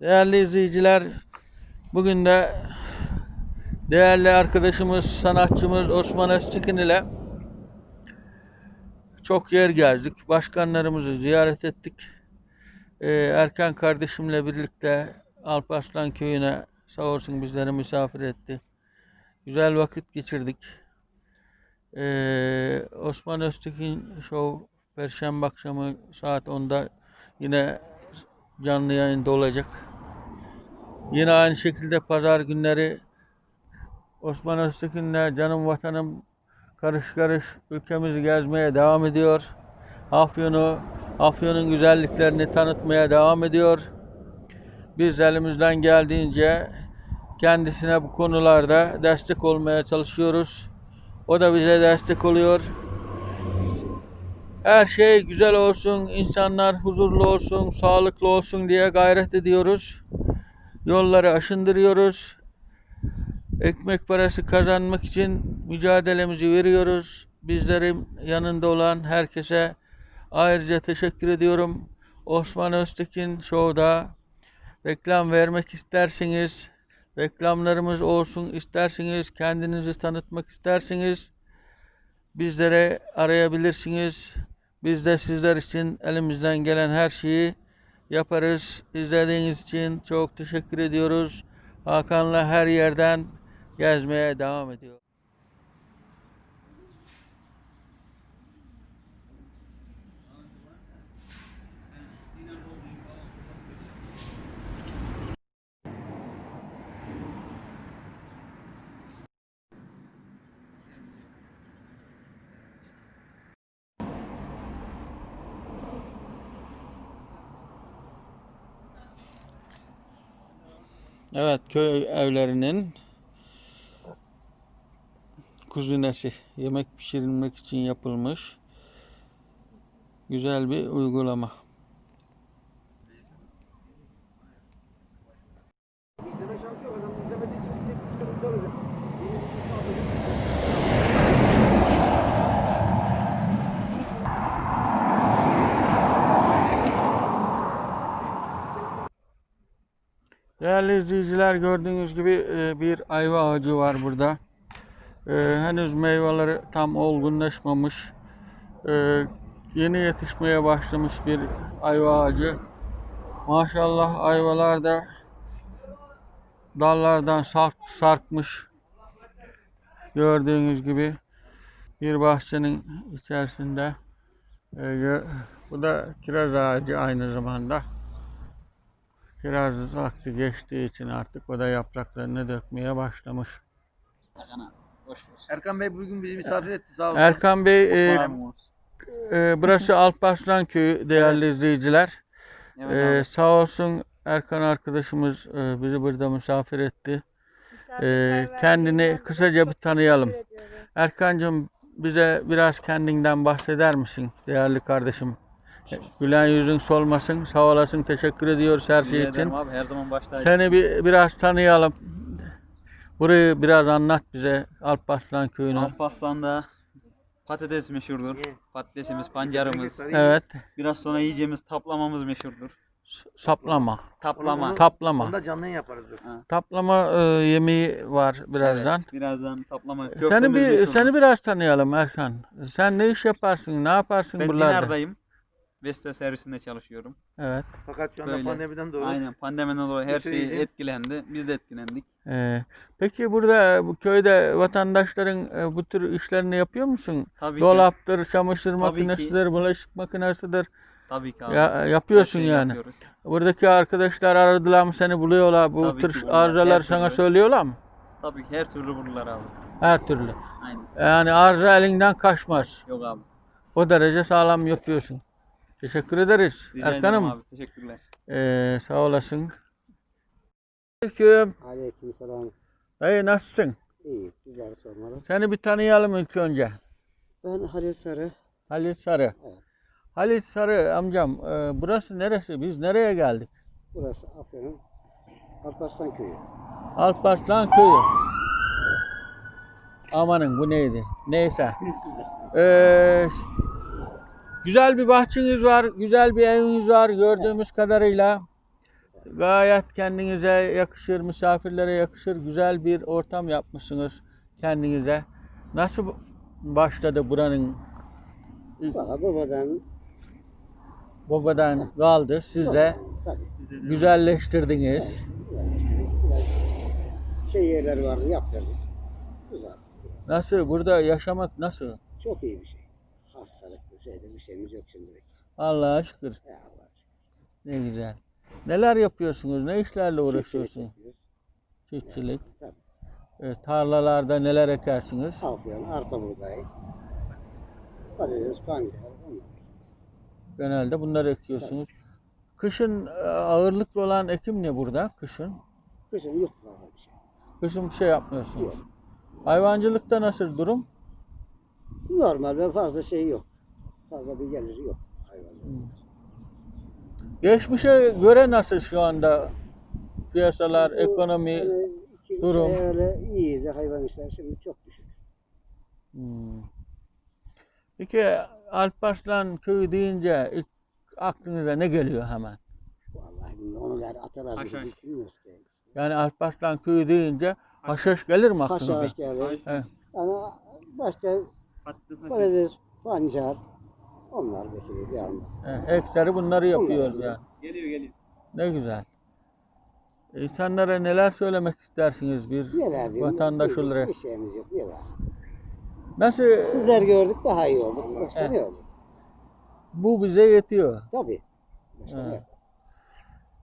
Değerli izleyiciler, bugün de değerli arkadaşımız, sanatçımız Osman Öztekin ile çok yer gezdik. Başkanlarımızı ziyaret ettik. Ee, Erkan kardeşimle birlikte Alparslan köyüne sağ olsun bizleri misafir etti. Güzel vakit geçirdik. Ee, Osman Öztekin Show Perşembe akşamı saat 10'da yine canlı yayında olacak. Yine aynı şekilde pazar günleri Osman Öztekin'le canım vatanım karış karış ülkemizi gezmeye devam ediyor. Afyon'u, Afyon'un güzelliklerini tanıtmaya devam ediyor. Biz elimizden geldiğince kendisine bu konularda destek olmaya çalışıyoruz. O da bize destek oluyor. Her şey güzel olsun, insanlar huzurlu olsun, sağlıklı olsun diye gayret ediyoruz. Yolları aşındırıyoruz. Ekmek parası kazanmak için mücadelemizi veriyoruz. Bizlerin yanında olan herkese ayrıca teşekkür ediyorum. Osman Öztekin Show'da reklam vermek isterseniz, reklamlarımız olsun isterseniz, kendinizi tanıtmak isterseniz bizlere arayabilirsiniz. Biz de sizler için elimizden gelen her şeyi yaparız. İzlediğiniz için çok teşekkür ediyoruz. Hakan'la her yerden gezmeye devam ediyor. Evet, köy evlerinin kuzinesi yemek pişirilmek için yapılmış güzel bir uygulama. Değerli izleyiciler gördüğünüz gibi e, bir ayva ağacı var burada. E, Henüz meyveleri tam olgunlaşmamış. E, Yeni yetişmeye başlamış bir ayva ağacı. Maşallah ayvalar da dallardan sark, sarkmış. Gördüğünüz gibi bir bahçenin içerisinde. Bu da kiraz ağacı aynı zamanda. Kiraz vakti geçtiği için artık o da yapraklarını dökmeye başlamış. Erkan Bey bugün bizi misafir etti. Sağ olsun. Erkan Bey, e, e, burası Alparslan Köyü değerli izleyiciler. Evet E, sağ olsun Erkan arkadaşımız e, bizi burada misafir etti. E, kendini kısaca bir tanıyalım. Erkancığım bize biraz kendinden bahseder misin değerli kardeşim? Gülen yüzün solmasın. Sağ olasın. Teşekkür ediyoruz her şey için. abi her zaman başta Seni bir biraz tanıyalım. Burayı biraz anlat bize Alparslan köyünü. Alparslan'da patates meşhurdur. Patatesimiz, pancarımız. Evet. Biraz sonra yiyeceğimiz taplamamız meşhurdur. Saplama. Taplama. Taplama. Onu da canlı yayın yaparız. dur. Taplama e, yemeği var birazdan. Evet, birazdan taplama. Seni Köftemiz bir meşhurdur. seni biraz tanıyalım Erkan. Sen ne iş yaparsın? Ne yaparsın Ben buralarda? Dinar'dayım. Vesta servisinde çalışıyorum. Evet. Fakat şu anda Böyle. pandemiden dolayı Aynen pandemiden dolayı her şey süreci- etkilendi. Biz de etkilendik. Ee, peki burada bu köyde vatandaşların e, bu tür işlerini yapıyor musun? Tabii ki. Dolaptır, çamaşır makinesidir, bulaşık makinesidir. Tabii ki abi. Ya, Her yapıyorsun şeyi yani. yapıyoruz. Buradaki arkadaşlar aradılar mı seni buluyorlar. Bu Tabii tür buluyorlar, arızalar her sana türlü. söylüyorlar mı? Tabii ki her türlü vururlar abi. Her türlü. Aynen. Yani arıza elinden kaçmaz. Yok abi. O derece sağlam yapıyorsun. Teşekkür ederiz. Rica Erkan'ım abi. Teşekkürler. ee, sağ olasın. Aleyküm. Aleykümselam. Hey nasılsın? İyi, sizleri sormalı. Seni bir tanıyalım ilk önce. Ben Halil Sarı. Halit Sarı. Evet. Halit Sarı amcam e, burası neresi? Biz nereye geldik? Burası Afyon'un Alparslan Köyü. Alparslan Köyü. Amanın bu neydi? Neyse. Ee, güzel bir bahçeniz var, güzel bir eviniz var gördüğümüz kadarıyla. gayet kendinize yakışır, misafirlere yakışır güzel bir ortam yapmışsınız kendinize. Nasıl başladı buranın Valla babadan babadan kaldı siz de güzelleştirdiniz. Şey yerler vardı yaptırdık. Güzel. Nasıl burada yaşamak nasıl? Çok iyi bir şey. Hastalıklı şeyde bir şeyimiz yok şimdilik. Allah'a şükür. Ya Allah. Ne güzel. Neler yapıyorsunuz? Ne işlerle uğraşıyorsunuz? Çiftçilik. Çiftçilik. Tabii. Evet, tarlalarda neler ekersiniz? Afyon, arpa buğday, patates, pancar, onlar. Genelde bunları ekiyorsunuz. Kışın e, ağırlıklı olan ekim ne burada? Kışın. Kışın yok fazla bir şey. Kışın bir şey yapmıyorsunuz. Yok. Hayvancılıkta nasıl durum? Normal ve fazla şey yok. Fazla bir geliri yok hayvanların. Geçmişe göre nasıl şu anda piyasalar, Bu, ekonomi? hani iki durum. öyle iyiyiz de hayvan işleri şimdi çok düşük. Hmm. Peki Alparslan köyü deyince ilk aklınıza ne geliyor hemen? Vallahi bilmiyorum, onu ver atalar bize, Haşhaş. biz bilmiyoruz ki. Yani Alparslan köyü deyince haşhaş gelir mi aklınıza? Haşhaş geldi. Evet. Yani başka Patates, patates, pancar, onlar bekliyor bir anda. Evet, ekseri bunları yapıyoruz yani. Geliyor geliyor. Ne güzel. İnsanlara neler söylemek istersiniz bir Neler diyeyim? vatandaş bizim olarak? Bir şeyimiz yok. Ne var? Nasıl Sizler gördük daha iyi olduk. Başka ne olacak? bu bize yetiyor. Tabii. Başka?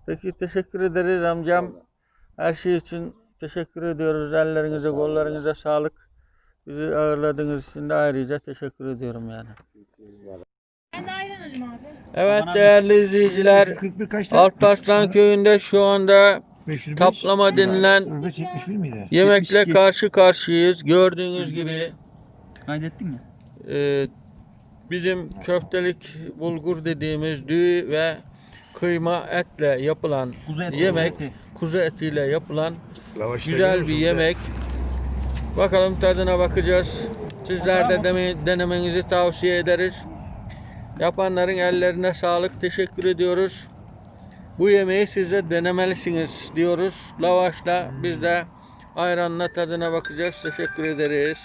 Peki teşekkür ederiz amcam. Her şey için teşekkür ediyoruz. Ellerinize, kollarınıza sağlık. Bizi ağırladığınız için de ayrıca teşekkür ediyorum yani. Ben de abi. Evet değerli izleyiciler, 141 kaçtı? Alparslan köyünde şu anda 505. taplama denilen 71 miydi? yemekle 72. karşı karşıyayız. Gördüğünüz gibi Kaydettin mi? e, bizim köftelik bulgur dediğimiz düğü ve kıyma etle yapılan Kuzu eti, yemek, kuzu eti. kuzu etiyle yapılan güzel bir yemek. Bakalım tadına bakacağız. Sizler de denemenizi tavsiye ederiz. Yapanların ellerine sağlık. Teşekkür ediyoruz. Bu yemeği siz de denemelisiniz diyoruz. Lavaşla biz de ayranla tadına bakacağız. Teşekkür ederiz.